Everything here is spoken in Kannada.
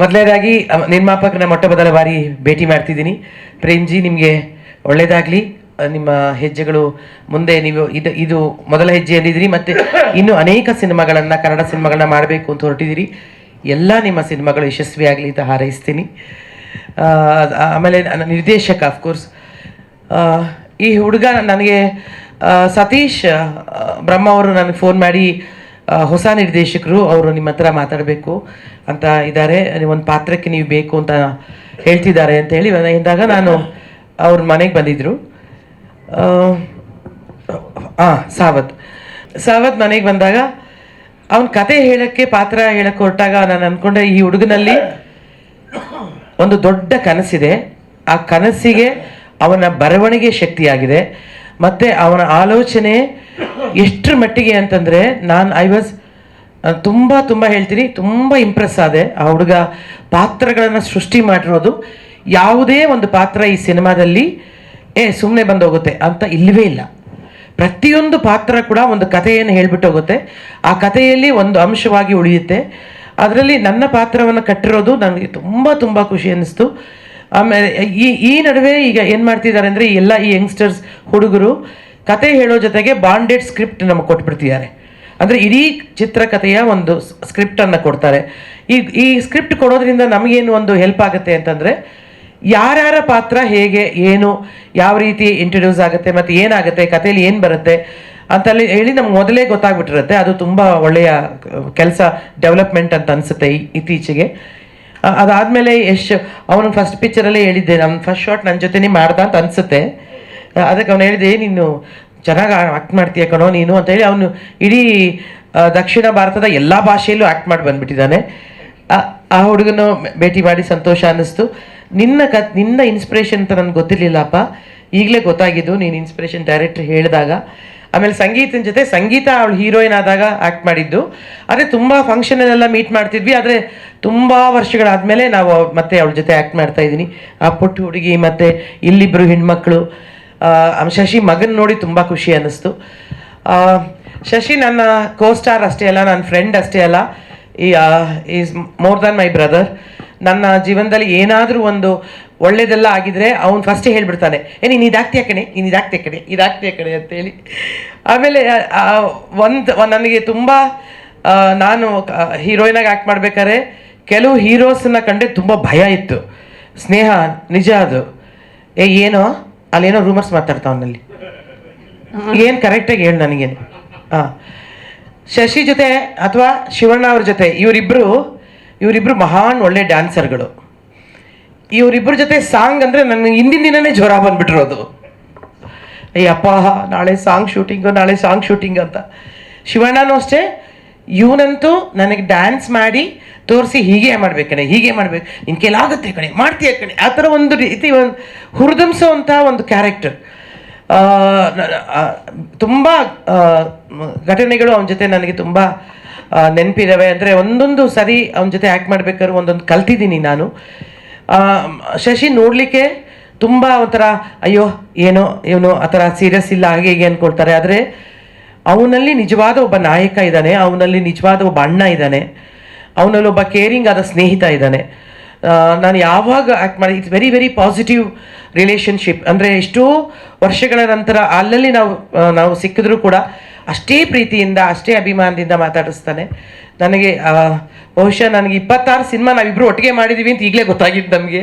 ಮೊದಲನೇದಾಗಿ ನಿರ್ಮಾಪಕನ ಮೊಟ್ಟ ಮೊದಲ ಬಾರಿ ಭೇಟಿ ಮಾಡ್ತಿದ್ದೀನಿ. ಪ್ರೇಮ್ಜಿ, ನಿಮಗೆ ಒಳ್ಳೇದಾಗಲಿ. ನಿಮ್ಮ ಹೆಜ್ಜೆಗಳು ಮುಂದೆ ನೀವು ಇದು ಇದು ಮೊದಲ ಹೆಜ್ಜೆ ಅಂದಿದ್ದೀರಿ ಮತ್ತು ಇನ್ನು ಅನೇಕ ಸಿನಿಮಾಗಳನ್ನು, ಕನ್ನಡ ಸಿನಿಮಾಗಳನ್ನ ಮಾಡಬೇಕು ಅಂತ ಹೊರಟಿದ್ದೀರಿ. ಎಲ್ಲ ನಿಮ್ಮ ಸಿನಿಮಾಗಳು ಯಶಸ್ವಿಯಾಗಲಿ ಅಂತ ಹಾರೈಸ್ತೀನಿ. ಆಮೇಲೆ ನಿರ್ದೇಶಕ ಅಫ್ಕೋರ್ಸ್ ಈ ಹುಡುಗ ನನಗೆ ಸತೀಶ್ ಬ್ರಹ್ಮ ಅವರು ನನಗೆ ಫೋನ್ ಮಾಡಿ ಹೊಸ ನಿರ್ದೇಶಕರು ಅವರು ನಿಮ್ಮ ಹತ್ರ ಮಾತಾಡಬೇಕು ಅಂತ ಇದ್ದಾರೆ. ಒಂದು ಪಾತ್ರಕ್ಕೆ ನೀವು ಬೇಕು ಅಂತ ಹೇಳ್ತಿದ್ದಾರೆ ಅಂತ ಹೇಳಿ ಇದ್ದಾಗ ನಾನು ಅವ್ರ ಮನೆಗೆ ಬಂದಿದ್ದರು ಹಾಂ ಸಾವತ್. ಸಾವತ್ ಮನೆಗೆ ಬಂದಾಗ ಅವನ ಕತೆ ಹೇಳಕ್ಕೆ ಪಾತ್ರ ಹೇಳಕ್ಕೆ ಹೊರಟಾಗ ನಾನು ಅಂದ್ಕೊಂಡೆ ಈ ಹುಡುಗನಲ್ಲಿ ಒಂದು ದೊಡ್ಡ ಕನಸಿದೆ. ಆ ಕನಸಿಗೆ ಅವನ ಬರವಣಿಗೆ ಶಕ್ತಿಯಾಗಿದೆ. ಮತ್ತು ಅವನ ಆಲೋಚನೆ ಎಷ್ಟರ ಮಟ್ಟಿಗೆ ಅಂತಂದರೆ ನಾನು ಐ ವಾಸ್ ತುಂಬ ತುಂಬ ಹೇಳ್ತೀನಿ, ತುಂಬ ಇಂಪ್ರೆಸ್ ಆದೆ. ಆ ಹುಡುಗ ಪಾತ್ರಗಳನ್ನು ಸೃಷ್ಟಿ ಮಾಡಿರೋದು ಯಾವುದೇ ಒಂದು ಪಾತ್ರ ಈ ಸಿನಿಮಾದಲ್ಲಿ, ಏ ಸುಮ್ಮನೆ ಬಂದೋಗುತ್ತೆ ಅಂತ ಇಲ್ಲವೇ ಇಲ್ಲ. ಪ್ರತಿಯೊಂದು ಪಾತ್ರ ಕೂಡ ಒಂದು ಕಥೆಯನ್ನು ಹೇಳ್ಬಿಟ್ಟು ಹೋಗುತ್ತೆ. ಆ ಕಥೆಯಲ್ಲಿ ಒಂದು ಅಂಶವಾಗಿ ಉಳಿಯುತ್ತೆ. ಅದರಲ್ಲಿ ನನ್ನ ಪಾತ್ರವನ್ನು ಕಟ್ಟಿರೋದು ನನಗೆ ತುಂಬ ತುಂಬ ಖುಷಿ ಅನ್ನಿಸ್ತು. ಆಮೇಲೆ ಈ ಈ ನಡುವೆ ಈಗ ಏನು ಮಾಡ್ತಿದ್ದಾರೆ ಅಂದರೆ ಎಲ್ಲ ಈ ಯಂಗ್ಸ್ಟರ್ಸ್ ಹುಡುಗರು ಕತೆ ಹೇಳೋ ಜೊತೆಗೆ ಬಾಂಡೆಡ್ ಸ್ಕ್ರಿಪ್ಟ್ ನಮಗೆ ಕೊಟ್ಬಿಡ್ತಿದ್ದಾರೆ. ಅಂದರೆ ಇಡೀ ಚಿತ್ರಕಥೆಯ ಒಂದು ಸ್ಕ್ರಿಪ್ಟನ್ನು ಕೊಡ್ತಾರೆ. ಈ ಈ ಸ್ಕ್ರಿಪ್ಟ್ ಕೊಡೋದ್ರಿಂದ ನಮಗೇನು ಒಂದು ಹೆಲ್ಪ್ ಆಗುತ್ತೆ ಅಂತಂದರೆ, ಯಾರ್ಯಾರ ಪಾತ್ರ ಹೇಗೆ, ಏನು, ಯಾವ ರೀತಿ ಇಂಟ್ರೊಡ್ಯೂಸ್ ಆಗುತ್ತೆ, ಮತ್ತು ಏನಾಗುತ್ತೆ ಕಥೆಯಲ್ಲಿ ಏನು ಬರುತ್ತೆ ಅಂತಲ್ಲಿ ಹೇಳಿ ನಮ್ಗೆ ಮೊದಲೇ ಗೊತ್ತಾಗ್ಬಿಟ್ಟಿರುತ್ತೆ. ಅದು ತುಂಬ ಒಳ್ಳೆಯ ಕೆಲಸ ಡೆವಲಪ್ಮೆಂಟ್ ಅಂತ ಅನಿಸುತ್ತೆ ಇತ್ತೀಚೆಗೆ. ಅದಾದಮೇಲೆ ಯಶ್, ಅವನು ಫಸ್ಟ್ ಪಿಕ್ಚರಲ್ಲೇ ಹೇಳಿದ್ದೆ ನಮ್ಮ ಫಸ್ಟ್ ಶಾಟ್ ನನ್ನ ಜೊತೆನೇ ಮಾಡ್ದ ಅಂತ ಅನಿಸುತ್ತೆ. ಅದಕ್ಕೆ ಅವನು ಹೇಳಿದೆ ನೀನು ಚೆನ್ನಾಗಿ ಆ್ಯಕ್ಟ್ ಮಾಡ್ತೀಯ ಕಣೋ ನೀನು ಅಂತ ಹೇಳಿ ಅವನು ಇಡೀ ದಕ್ಷಿಣ ಭಾರತದ ಎಲ್ಲ ಭಾಷೆಯಲ್ಲೂ ಆ್ಯಕ್ಟ್ ಮಾಡಿ ಬಂದ್ಬಿಟ್ಟಿದ್ದಾನೆ. ಆ- ಹುಡುಗನ ಭೇಟಿ ಮಾಡಿ ಸಂತೋಷ ಅನ್ನಿಸ್ತು. ನಿನ್ನ ಕ, ನಿನ್ನ ಇನ್ಸ್ಪಿರೇಷನ್ ಅಂತ ನನಗೆ ಗೊತ್ತಿರಲಿಲ್ಲಪ್ಪ. ಈಗಲೇ ಗೊತ್ತಾಗಿದ್ದು ನೀನು ಇನ್ಸ್ಪಿರೇಷನ್ ಡೈರೆಕ್ಟ್ರ್ ಹೇಳಿದಾಗ. ಆಮೇಲೆ ಸಂಗೀತನ ಜೊತೆ ಸಂಗೀತ ಅವಳು ಹೀರೋಯಿನ್ ಆದಾಗ ಆ್ಯಕ್ಟ್ ಮಾಡಿದ್ದು. ಆದರೆ ತುಂಬ ಫಂಕ್ಷನಲ್ಲೆಲ್ಲ ಮೀಟ್ ಮಾಡ್ತಿದ್ವಿ, ಆದರೆ ತುಂಬ ವರ್ಷಗಳಾದಮೇಲೆ ನಾವು ಮತ್ತೆ ಅವಳ ಜೊತೆ ಆ್ಯಕ್ಟ್ ಮಾಡ್ತಾ ಇದ್ದೀನಿ. ಆ ಪುಟ್ಟ ಹುಡುಗಿ ಮತ್ತು ಇಲ್ಲಿಬ್ಬರು ಹೆಣ್ಮಕ್ಳು. ಶಶಿ ಮಗನ ನೋಡಿ ತುಂಬ ಖುಷಿ ಅನ್ನಿಸ್ತು. ಶಶಿ ನನ್ನ ಕೋ ಸ್ಟಾರ್ ಅಷ್ಟೇ ಅಲ್ಲ ನನ್ನ ಫ್ರೆಂಡ್ ಅಷ್ಟೇ ಅಲ್ಲ. ಈ is more than my brother ನನ್ನ ಜೀವನದಲ್ಲಿ ಏನಾದರೂ ಒಂದು ಒಳ್ಳೇದೆಲ್ಲ ಆಗಿದ್ರೆ ಅವ್ನು ಫಸ್ಟೇ ಹೇಳ್ಬಿಡ್ತಾನೆ, ಏ, ನೀನು ಇದಾಗ್ತೀಯ ಕಣೆ? ನೀನು ಇದಾಗ್ತೀಯ ಕಣೆ? ಇದಾಗ್ತೀಯ ಕಣೆ? ಅಂತೇಳಿ ಆಮೇಲೆ ಒಂದು ನನಗೆ ತುಂಬ ನಾನು ಹೀರೋಯಿನಾಗಿ ಆ್ಯಕ್ಟ್ ಮಾಡ್ಬೇಕಾದ್ರೆ ಕೆಲವು ಹೀರೋಸನ್ನ ಕಂಡೆ ತುಂಬ ಭಯ ಇತ್ತು. ಸ್ನೇಹ, ನಿಜ ಅದು. ಏ, ಏನೋ? ಅಲ್ಲೇನೋ ರೂಮರ್ಸ್ ಮಾತಾಡ್ತಾವನಲ್ಲಿ ಏನು ಕರೆಕ್ಟಾಗಿ ಹೇಳು ನನಗೆ. ಹಾಂ ಶಶಿ ಜೊತೆ ಅಥವಾ ಶಿವಣ್ಣ ಅವ್ರ ಜೊತೆ ಇವರಿಬ್ಬರು ಇವರಿಬ್ಬರು ಮಹಾನ್ ಒಳ್ಳೆ ಡ್ಯಾನ್ಸರ್ಗಳು ಇವರಿಬ್ಬರ ಜೊತೆ ಸಾಂಗ್ ಅಂದರೆ ನನಗೆ ಹಿಂದಿನ ದಿನನೇ ಜ್ವರ ಬಂದ್ಬಿಟ್ಟಿರೋದು. ಅಯ್ಯಪ್ಪ ನಾಳೆ ಸಾಂಗ್ ಶೂಟಿಂಗು ನಾಳೆ ಸಾಂಗ್ ಶೂಟಿಂಗ್ ಅಂತ. ಶಿವಣ್ಣನೂ ಅಷ್ಟೇ ಇವನಂತೂ ನನಗೆ ಡ್ಯಾನ್ಸ್ ಮಾಡಿ ತೋರಿಸಿ ಹೀಗೆ ಮಾಡ್ಬೇಕಣೆ ಹೀಗೆ ಮಾಡ್ಬೇಕು. ನಿನ್ ಕೈಲಾಗುತ್ತೆ ಕಣೆ, ಮಾಡ್ತೀಯ ಕಣೆ. ಆ ಥರ ಒಂದು ರೀತಿ ಒಂದು ಹುರಿದುಂಬಿಸುವಂತಹ ಒಂದು ಕ್ಯಾರೆಕ್ಟರ್ ತುಂಬ ಘಟನೆಗಳು ಅವನ ಜೊತೆ ನನಗೆ ತುಂಬ ನೆನಪಿದ್ದಾವೆ ಅಂದರೆ ಒಂದೊಂದು ಸರಿ ಅವನ ಜೊತೆ ಆ್ಯಕ್ಟ್ ಮಾಡ್ಬೇಕಾದ್ರೆ ಒಂದೊಂದು ಕಲ್ತಿದ್ದೀನಿ ನಾನು. ಶಶಿ ನೋಡಲಿಕ್ಕೆ ತುಂಬ ಒಂಥರ, ಅಯ್ಯೋ, ಏನೋ, ಇವನು ಆ ಥರ ಸೀರಿಯಸ್ ಇಲ್ಲ, ಹಾಗೆ ಹೀಗೆ ಅಂದ್ಕೊಳ್ತಾರೆ ಆದರೆ ಅವನಲ್ಲಿ ನಿಜವಾದ ಒಬ್ಬ ನಾಯಕ ಇದ್ದಾನೆ, ಅವನಲ್ಲಿ ನಿಜವಾದ ಒಬ್ಬ ಅಣ್ಣ ಇದ್ದಾನೆ, ಅವನಲ್ಲಿ ಒಬ್ಬ ಕೇರಿಂಗ್ ಆದ ಸ್ನೇಹಿತ ಇದ್ದಾನೆ. ನಾನು ಯಾವಾಗ ಆ್ಯಕ್ಟ್ ಮಾಡಿ it's very very positive relationship ಅಂದರೆ ಎಷ್ಟೋ ವರ್ಷಗಳ ನಂತರ ಅಲ್ಲಲ್ಲಿ ನಾವು ನಾವು ಸಿಕ್ಕಿದ್ರೂ ಕೂಡ ಅಷ್ಟೇ ಪ್ರೀತಿಯಿಂದ, ಅಷ್ಟೇ ಅಭಿಮಾನದಿಂದ ಮಾತಾಡಿಸ್ತಾನೆ. ನನಗೆ ಬಹುಶಃ ನನಗೆ ಇಪ್ಪತ್ತಾರು ಸಿನಿಮಾ ನಾವಿಬ್ಬರು ಒಟ್ಟಿಗೆ ಮಾಡಿದ್ದೀವಿ ಅಂತ ಈಗಲೇ ಗೊತ್ತಾಗಿತ್ತು ನಮಗೆ.